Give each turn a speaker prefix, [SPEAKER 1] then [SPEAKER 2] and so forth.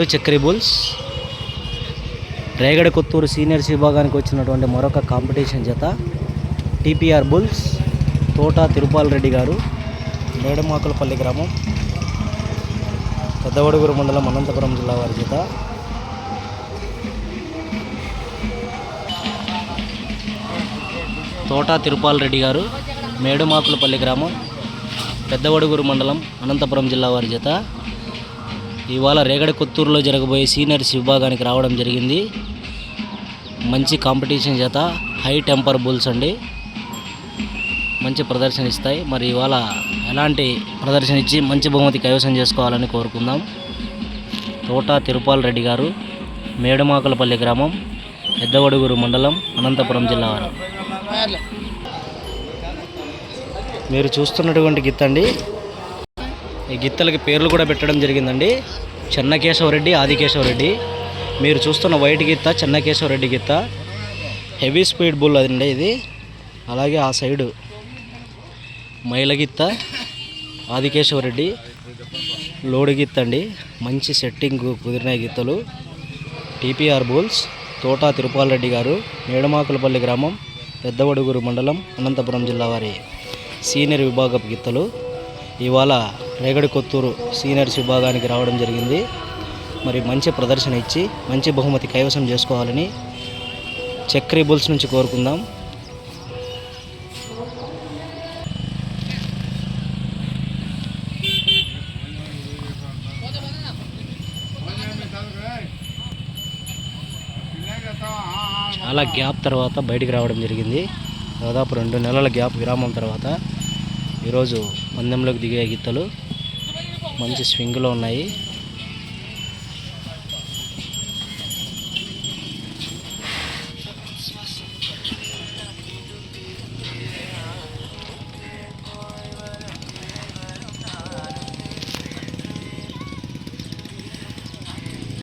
[SPEAKER 1] To Chakri bulls. Regada Kothuru seniors విభాగానికి వచ్చినటువంటి మరొక కాంపిటీషన్ జత టీపీఆర్ బుల్స్ తోట తిరుపాల్ రెడ్డి గారు మేడమాకులపల్లి గ్రామం పెద్దవడుగురు మండలం అనంతపురం జిల్లా వారి జత. తోట తిరుపాల్ రెడ్డి గారు మేడుమాకులపల్లి గ్రామం పెద్దవడుగురు మండలం అనంతపురం జిల్లా వారి జత. ఇవాళ రేగడ కొత్తూరులో జరగబోయే సీనియర్స్ విభాగానికి రావడం జరిగింది. మంచి కాంపిటీషన్ చేత హై టెంపర్ బుల్స్ అండి. మంచి ప్రదర్శన ఇస్తాయి. మరి ఇవాళ ఎలాంటి ప్రదర్శన ఇచ్చి మంచి బహుమతి కైవసం చేసుకోవాలని కోరుకుందాం. తోట తిరుపాల్ రెడ్డి గారు మేడమాకులపల్లి గ్రామం పెద్దవడుగురు మండలం అనంతపురం జిల్లా వారు. మీరు చూస్తున్నటువంటి గిత్త అండి ఈ గిత్తలకి పేర్లు కూడా పెట్టడం జరిగిందండి. చెన్నకేశవరెడ్డి ఆదికేశవరెడ్డి. మీరు చూస్తున్న వైట్ గిత్త చెన్నకేశవరెడ్డి గిత్త. హెవీ స్పీడ్ బుల్ అదండి ఇది. అలాగే ఆ సైడు మైలగిత్త ఆదికేశవరెడ్డి. లోడు గిత్త అండి. మంచి సెట్టింగ్ కుదిరిన గిత్తలు. టీపీఆర్ బుల్స్ తోటా తిరుపాల్ రెడ్డి గారు మేడమాకులపల్లి గ్రామం పెద్దవడుగురు మండలం అనంతపురం జిల్లా వారి సీనియర్ విభాగపు గిత్తలు. ఇవాళ రేగడి కొత్తూరు సీనియర్స్ విభాగానికి రావడం జరిగింది. మరి మంచి ప్రదర్శన ఇచ్చి మంచి బహుమతి కైవసం చేసుకోవాలని చక్రీ బుల్స్ నుంచి కోరుకుందాం. చాలా గ్యాప్ తర్వాత బయటికి రావడం జరిగింది. దాదాపు రెండు నెలల గ్యాప్ విరామం తర్వాత ఈరోజు పందెంలోకి దిగే గిత్తలు మంచి స్వింగ్లో ఉన్నాయి.